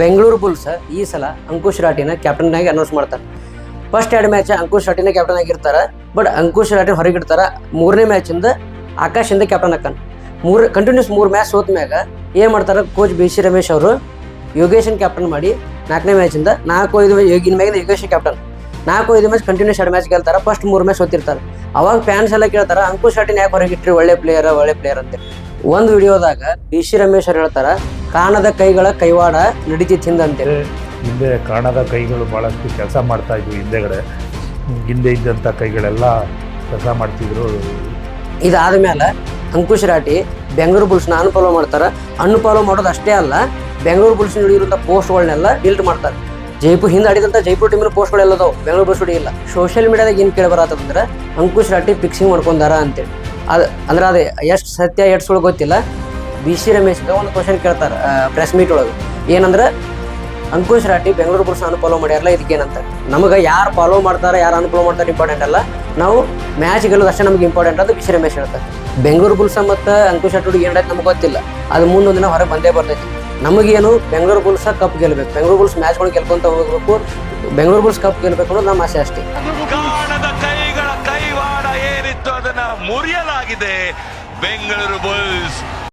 Bengaluru bulls ಈ ಸಲ ಅಂಕುಶ್ ರಾಟಿನ ಕ್ಯಾಪ್ಟನ್ ಆಗಿ ಅನೌನ್ಸ್ ಮಾಡ್ತಾರೆ. ಫಸ್ಟ್ ಎರಡು ಮ್ಯಾಚ್ ಅಂಕುಶ್ ರಾಟಿನ ಕ್ಯಾಪ್ಟನ್ ಆಗಿರ್ತಾರೆ ಬಟ್ ಅಂಕುಶ್ ರಾಟಿನ ಹೊರಗಿಡ್ತಾರೆ. ಮೂರನೇ ಮ್ಯಾಚಿಂದ ಆಕಾಶಿಂದ ಕ್ಯಾಪ್ಟನ್ ಹಾಕನ್ ಮೂರು ಕಂಟಿನ್ಯೂಸ್ ಮೂರು ಮ್ಯಾಚ್ ಸೋತ ಮ್ಯಾಗ ಏನು ಮಾಡ್ತಾರೆ ಕೋಚ್ ಬಿ ಸಿ ರಮೇಶ್ ಅವರು? ಯೋಗೇಶನ್ ಕ್ಯಾಪ್ಟನ್ ಮಾಡಿ ನಾಲ್ಕನೇ ಮ್ಯಾಚಿಂದ ನಾಲ್ಕು ಐದು ಯೋಗಿನ ಮ್ಯಾಗಿನ ಯೋಗೇಶ್ ಕ್ಯಾಪ್ಟನ್ ನಾಲ್ಕು ಐದು ಮ್ಯಾಚ್ ಕಂಟಿನ್ಯೂಸ್ ಎರಡು ಮ್ಯಾಚ್ ಗೆಲ್ತಾರೆ ಫಸ್ಟ್ ಮೂರು ಮ್ಯಾಚ್ ಸೋತಿರ್ತಾರೆ. ಅವಾಗ ಫ್ಯಾನ್ಸ್ ಎಲ್ಲ ಕೇಳ್ತಾರೆ, ಅಂಕುಶ್ ರಾಟಿನ ಯಾಕೆ ಹೊರಗಿಟ್ರಿ? ಒಳ್ಳೆ ಪ್ಲೇಯರ್ ಒಳ್ಳೆ ಪ್ಲೇಯರ್ ಅಂತ. ಒಂದು ವಿಡಿಯೋದಾಗ ಬಿ ಸಿ ರಮೇಶ್ ಅವ್ರು ಹೇಳ್ತಾರ ಕಾಣದ ಕೈಗಳ ಕೈವಾಡ ನಡೀತಿತ್ತು ತಿಂದಂತೆ. ಹಿಂದೆ ಕಾಣದ ಕೈಗಳು ಭಾಳಷ್ಟು ಕೆಲಸ ಮಾಡ್ತಾ ಇದ್ವು ಹಿಂದೆಗಡೆ. ಹಿಂದೆ ಇದ್ದಂಥ ಕೈಗಳೆಲ್ಲ ಕೆಲಸ ಮಾಡ್ತಿದ್ರು. ಇದಾದ ಮೇಲೆ ಅಂಕುಶ್ ರಾಟಿ ಬೆಂಗಳೂರು ಬುಲ್ಸ್ನ ಅನ್ಫಾಲೋ ಮಾಡ್ತಾರೆ. ಅನ್ಫಾಲೋ ಮಾಡೋದು ಅಷ್ಟೇ ಅಲ್ಲ ಬೆಂಗಳೂರು ಬುಲ್ಸ್ ಹಿಡಿದಿರುವಂಥ ಪೋಸ್ಟ್ಗಳನ್ನೆಲ್ಲ ಡಿಲ್ಟ್ ಮಾಡ್ತಾರೆ. ಜೈಪುರ್ ಹಿಂದೆ ಆಡಿದಂಥ ಜೈಪುರ್ ಟೀಮಿನ ಪೋಸ್ಟ್ಗಳೆಲ್ಲ ಅದಾವೆ ಬೆಂಗಳೂರು ಬುಲ್ಸ್ ಇಲ್ಲ ಸೋಷಿಯಲ್ ಮೀಡಿಯಾದಾಗ ಏನು ಕೇಳಿ ಬರತ್ತಂದ್ರೆ ಅಂಕುಶ್ ರಾಟಿ ಫಿಕ್ಸಿಂಗ್ ಮಾಡ್ಕೊಂಡಾರ ಅಂತೇಳಿ. ಅದು ಅಂದ್ರೆ ಅದೇ ಎಷ್ಟು ಸತ್ಯ ಎಷ್ಟು ಸುಳ್ಳು ಗೊತ್ತಿಲ್ಲ. ಬಿ ಸಿ ರಮೇಶ್ಗೆ ಒಂದು ಕ್ವಶನ್ ಕೇಳ್ತಾರೆ ಪ್ರೆಸ್ ಮೀಟ್ ಒಳಗೆ. ಏನಂದ್ರೆ, ಅಂಕುಶ್ ರಾಟಿ ಬೆಂಗಳೂರು ಪುರುಷ ಅನ್ಫಾಲೋ ಮಾಡ್ಯಾರಲ್ಲ ಇದಕ್ಕೇನಂತ ನಮಗೆ ಯಾರು ಫಾಲೋ ಮಾಡ್ತಾರೆ, ಯಾರು ಅನ್ಫಾಲೋ ಮಾಡ್ತಾರೆ ಇಂಪಾರ್ಟೆಂಟ್ ಅಲ್ಲ. ನಾವು ಮ್ಯಾಚ್ ಗೆಲ್ಲೋದು ಅಷ್ಟೇ ನಮ್ಗೆ ಇಂಪಾರ್ಟೆಂಟ್ ಅಂತ ಬಿಸಿ ರಮೇಶ್ ಹೇಳ್ತಾರೆ. ಬೆಂಗಳೂರು ಪುಲ್ಸ ಮತ್ತು ಅಂಕುಶ್ ರಾಟಿ ಏನಾಯ್ತು ನಮ್ಗೆ ಗೊತ್ತಿಲ್ಲ. ಅದು ಮುಂದೊಂದು ದಿನ ಹೊರಗೆ ಬಂದೇ ಬರ್ತೈತಿ. ನಮಗೇನು ಬೆಂಗಳೂರು ಬುಲ್ಸ್ ಕಪ್ ಗೆಲ್ಲಬೇಕು ಬೆಂಗಳೂರು ಬುಲ್ಸ್ ಮ್ಯಾಚ್ಗಳು ಗೆಲ್ಕೊಂತ ಹೋಗ್ಬೇಕು. ಬೆಂಗಳೂರು ಬುಲ್ಸ್ ಕಪ್ ಗೆಲ್ಲಬೇಕು ಅನ್ನೋದು ನಮ್ಮ ಆಸೆ ಅಷ್ಟೇ. ಕೈವಾಡ ಮುರಿಯಲಾಗಿದೆ. ಬೆಂಗಳೂರು ಬುಲ್ಸ್